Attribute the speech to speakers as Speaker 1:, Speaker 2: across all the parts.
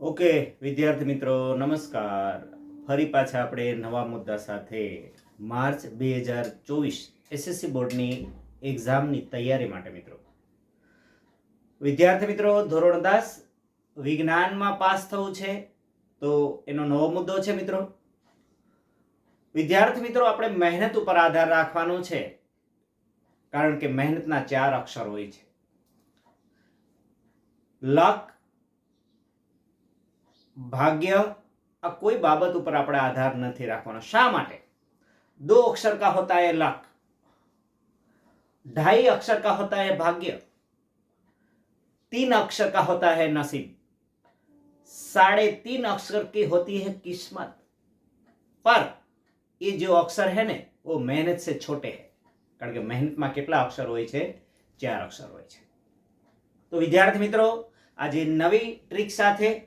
Speaker 1: Okay, વિદ્યાર્થી મિત્રો, નમસ્કાર. ફરી પાછા આપણે નવા મુદ્દા સાથે માર્ચ બે હજાર ચોવીસ એસએસસી બોર્ડની એક્ઝામની તૈયારી માટે મિત્રો. વિદ્યાર્થી મિત્રો ધોરણ દસ વિજ્ઞાનમાં પાસ થવું છે તો એનો નવો મુદ્દો છે મિત્રો. વિદ્યાર્થી મિત્રો, આપણે મહેનત ઉપર આધાર રાખવાનો છે, કારણ કે મહેનતના ચાર અક્ષર હોય છે. લક भाग्य આ કોઈ બાબત ઉપર આપણે આધાર નથી રાખવાનો શા માટે दो अक्षर का होता है लक ढाई अक्षर का होता है भाग्य तीन अक्षर का होता है नसीब साढ़े तीन अक्षर की होती है किस्मत पर ये जो अक्षर है ने वो मेहनत से छोटे हैं કારણ કે મહેનતમાં કેટલા અક્ષર હોય છે ચાર અક્ષર હોય છે તો વિદ્યાર્થી મિત્રો આજે નવી ટ્રીક સાથે અ,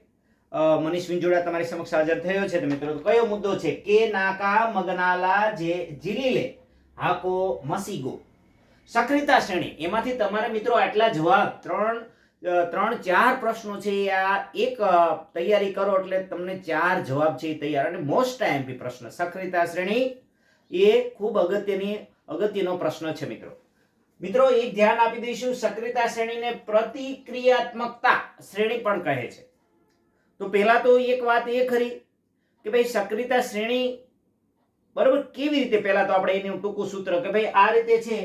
Speaker 1: મનીષ વિંજોડા તમારી સમક્ષ હાજર થયો છે. મિત્રો કયો મુદ્દો છે? કે નાકા મગનાલા જે જીલીલે હાકો મસીગો. સક્રિયતા શ્રેણી. એમાંથી તમારે મિત્રો આટલા જવાબ, ત્રણ ત્રણ, ચાર પ્રશ્નો છે. આ એક તૈયારી કરો એટલે તમને ચાર જવાબ છે એ તૈયાર. અને મોસ્ટ આઈએમપી પ્રશ્ન, સક્રિયતા શ્રેણી એ ખૂબ અગત્યની, અગત્યનો પ્રશ્ન છે મિત્રો. મિત્રો, એક ધ્યાન આપી દઈશું. સક્રિયતા શ્રેણીને પ્રતિક્રિયાત્મકતા શ્રેણી પણ કહે છે. તો પહેલા તો એક વાત એ ખરી કે ભાઈ સક્રિયતા શ્રેણી બરોબર કેવી રીતે પહેલા તો આપણે એનું ટૂંકું સૂત્ર કે ભાઈ આ રીતે છે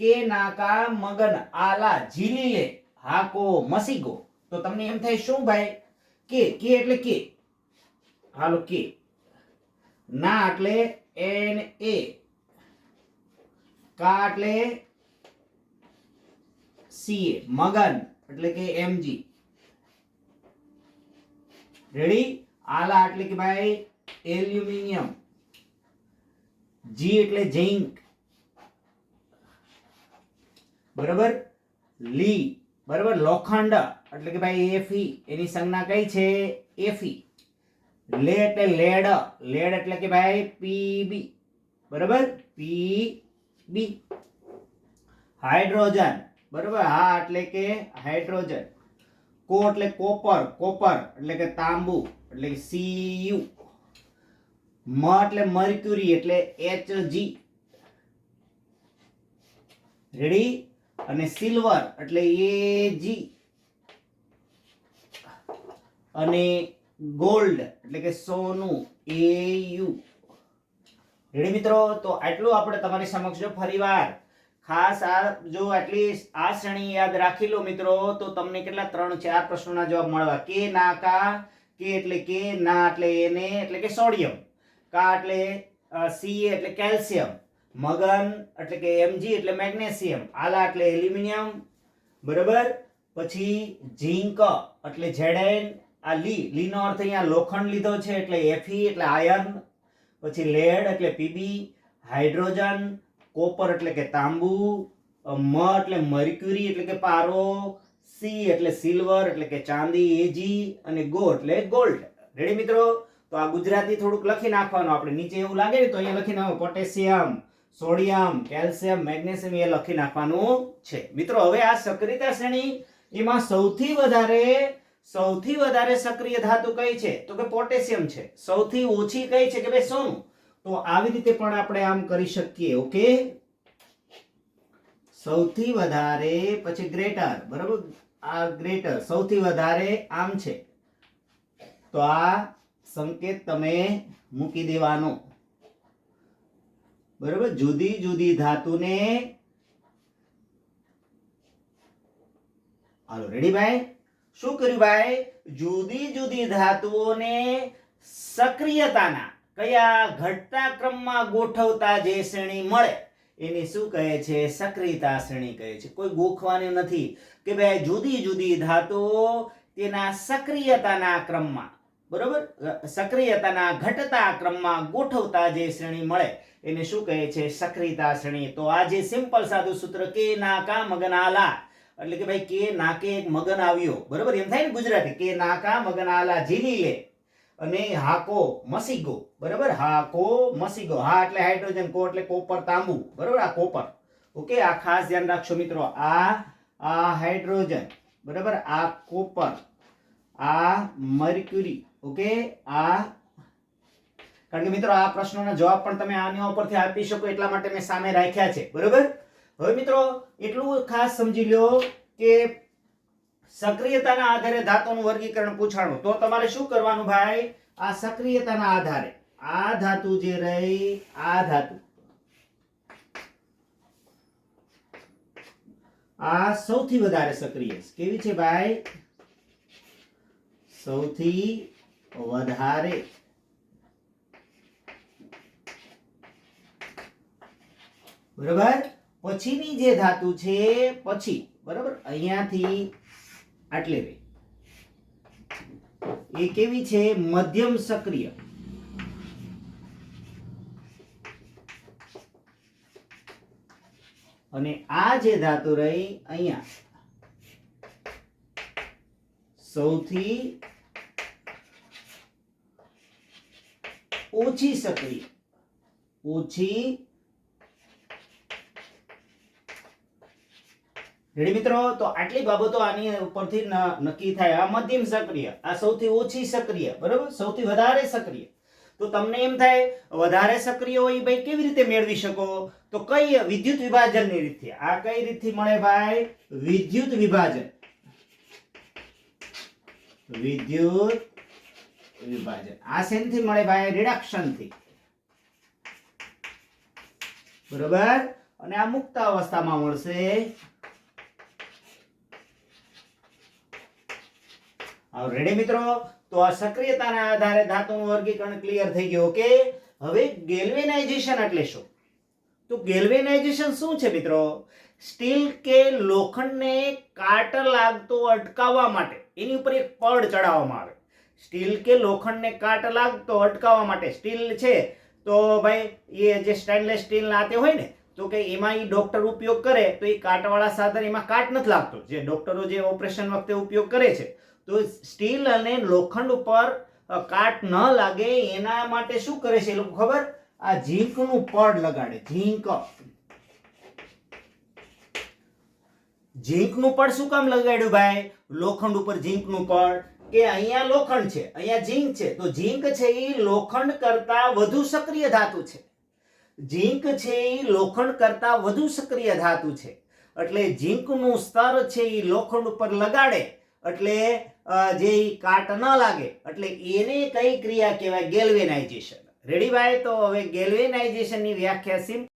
Speaker 1: કે નાકા, મગન, આલા ઝીલી લે હાકો, મસીગો. તો તમને એમ થાય શું ભાઈ? કે કે એટલે કે? હાલો, કે. ના એટલે એન એ. કા એટલે? સી એ. મગન એટલે કે એમજી રેડી આલા એટલે કે ભાઈ એલ્યુમિનિયમ. જી એટલે ઝિંક. બરાબર? લી બરાબર? લોખંડ. એટલે કે ભાઈ એફી એની સંજ્ઞા કઈ છે? એફી લે એટલે લેડ લેડ એટલે કે ભાઈ પીબી બરાબર? પીબી હાઇડ્રોજન બરાબર? હા, એટલે કે હાઇડ્રોજન કો એટલે કોપર કોપર એટલે કે તાંબુ એટલે સીયુ. મ એટલે મર્ક્યુરી એટલે એચજી રેડી? અને સિલ્વર એટલે એજી અને ગોલ્ડ એટલે કે સોનું, એ યુ. રેડી મિત્રો? તો આટલું આપણે તમારી સમક્ષ જો ફરીવાર. ખાસ આ જો આટલી આ શ્રેણી યાદ રાખી લો મિત્રો, તો તમને કેટલા ત્રણ, ચાર પ્રશ્નોના જવાબ મળવા. કે ના કા, કે એટલે કે ના એટલે એને એટલે કે સોડિયમ. કા એટલે સી એટલે કેલ્શિયમ. મગન એટલે કે એમજી એટલે મેગ્નેશિયમ. આલા એટલે એલ્યુમિનિયમ. બરાબર? પછી ઝીંક એટલે ઝેડેન. આ લી, લીનો અર્થ અહીંયા લોખંડ લીધો છે એટલે એફી એટલે આયર્ન પછી લેડ એટલે પીબી હાઇડ્રોજન. કોપર એટલે કે તાંબુ મ એટલે મર્ક્યુરી, એટલે કે પારો, સી એટલે સિલ્વર, એટલે કે ચાંદી, એજી અને ગો એટલે ગોલ્ડ. રેડી મિત્રો? તો આ ગુજરાતી થોડુંક લખી નાખવાનું. આપણે નીચે એવું લાગે ને તો અહીંયા લખી નાખો. પોટેશિયમ, સોડિયમ, કેલ્શિયમ, મેગ્નેશિયમ એ લખી નાખવાનું છે. મિત્રો, હવે આ સક્રિયતા શ્રેણી એમાં સૌથી વધારે સૌથી વધારે સક્રિય ધાતુ કઈ છે? તો કે પોટેશિયમ છે. સૌથી ઓછી કઈ છે કે ભાઈ સોનું. તો આવી રીતે પણ આપણે આમ કરી શકીએ, ઓકે? સૌથી વધારે, પછી ગ્રેટર, બરાબર? આ ગ્રેટર સૌથી વધારે આમ છે. તો આ સંકેત તમે મૂકી દેવાનો. બરાબર? જુદી જુદી ધાતુને હાલો રેડી ભાઈ? શું કર્યું ભાઈ? જુદી જુદી ધાતુઓને સક્રિયતાના કયા ઘટતા ક્રમમાં ગોઠવતા જે શ્રેણી મળે, એને શું કહે છે? સક્રિયતા શ્રેણી કહે છે. કોઈ ગોખવાની નથી કે ભાઈ જુદી જુદી ધાતુઓ તેના સક્રિયતાના ક્રમમાં, બરોબર? સક્રિયતાના ઘટતા ક્રમમાં ગોઠવતા જે શ્રેણી મળે, એને શું કહે છે? સક્રિયતા શ્રેણી. તો આ જે સિમ્પલ સાદું સૂત્ર, કે નાકા મગનાલા એટલે કે ભાઈ કે નાકે એક મગન આવ્યો, બરોબર? એમ થાય ને ગુજરાતી, કે નાકા મગનાલા ઝીલી લે. અને હાકો મસીગો, બરાબર? હાકો મસીગો. હા, એટલે હાઇડ્રોજન કો એટલે કોપર, તાંબુ. બરાબર? આ કોપર. ઓકે, આ ખાસ ધ્યાન રાખશો મિત્રો. આ આ હાઇડ્રોજન બરાબર? આ કોપર, આ મર્ક્યુરી ઓકે? આ, કારણ કે મિત્રો, આ પ્રશ્નોના જવાબ પણ તમે આના ઉપરથી આપી શકો, એટલા માટે મેં સામે રાખ્યા છે. બરાબર? હવે મિત્રો, એટલું ખાસ સમજી લો કે સક્રિયતાના આધારે ધાતુનું વર્ગીકરણ પૂછાણું. તો તમારે શું કરવાનું ભાઈ? આ સક્રિયતાના આધારે. આ ધાતુ જે રહી, આ ધાતુ. આ સૌથી વધારે સક્રિય. કેવી છે ભાઈ? સૌથી વધારે. બરોબર? પછીની જે ધાતુ છે, પછી. બરોબર? અહીંયાથી આટલે એ કેવી છે? મધ્યમ સક્રિય. અને આ જે ધાતુ રહી અહીંયા, સૌથી ઓછી સક્રિય, ઓછી રેડી મિત્રો? તો આટલી બાબતો આની ઉપરથી નક્કી થાય. આ મધ્યમ સક્રિય, આ સૌથી ઓછી સક્રિય, બરાબર? સૌથી વધારે સક્રિય. તો તમને એમ થાય, વધારે સક્રિય હોય ભાઈ કેવી રીતે મેળવી શકો? તો કઈ વિદ્યુત વિભાજનની રીતથી? આ કઈ રીતથી મળે ભાઈ? વિદ્યુત વિભાજન. વિદ્યુત વિભાજન. આ શેનથી મળે ભાઈ? રિડક્શનથી બરોબર? અને આ મુક્ત અવસ્થામાં મળશે રેડી મિત્રો? તો આ સક્રિયતાના આધારે ધાતુનું વર્ગીકરણ ક્લિયર થઈ ગયું ઓકે હવે ગેલ્વેનાઇઝેશન એટલે શું? તો ગેલ્વેનાઇઝેશન શું છે મિત્રો? સ્ટીલ કે લોખંડને કાટ લાગતો અટકાવવા માટે, એની ઉપર એક પડ ચડાવવામાં આવે. સ્ટીલ કે લોખંડને કાટ લાગતો અટકાવવા માટે સ્ટીલ છે. તો ભાઈ, એ જે સ્ટેનલેસ સ્ટીલ નાતે હોય ને, તો કે એમાં એ ડૉક્ટર ઉપયોગ કરે, તો એ કાટવાળા સાધન એમાં કાટ નથી લાગતો. જે ડૉક્ટરો જે ઓપરેશન વખતે ઉપયોગ કરે છે તો સ્ટીલ અને લોખંડ ઉપર કાટ ન લાગે એના માટે શું કરે છે એ લોકો ખબર? આ ઝીંકનું પડ લગાડે, ઝીંક. ઝીંકનું પડ શું કામ લગાડ્યું ભાઈ? લોખંડ ઉપર ઝીંકનું પડ, કે અહીંયા લોખંડ છે, અહીંયા ઝીંક છે. તો ઝીંક છે એ લોખંડ કરતા વધુ સક્રિય ધાતુ છે. ઝીંક છે એ લોખંડ કરતા વધુ સક્રિય ધાતુ છે. એટલે ઝીંકનું સ્તર છે એ લોખંડ ઉપર લગાડે એટલે જે કાટ ન લાગે, એટલે એને કઈ ક્રિયા કહેવાય ગેલ્વેનાઇઝેશન. રેડી ભાઈ? તો હવે ગેલ્વેનાઇઝેશનની વ્યાખ્યા સિમ્પલ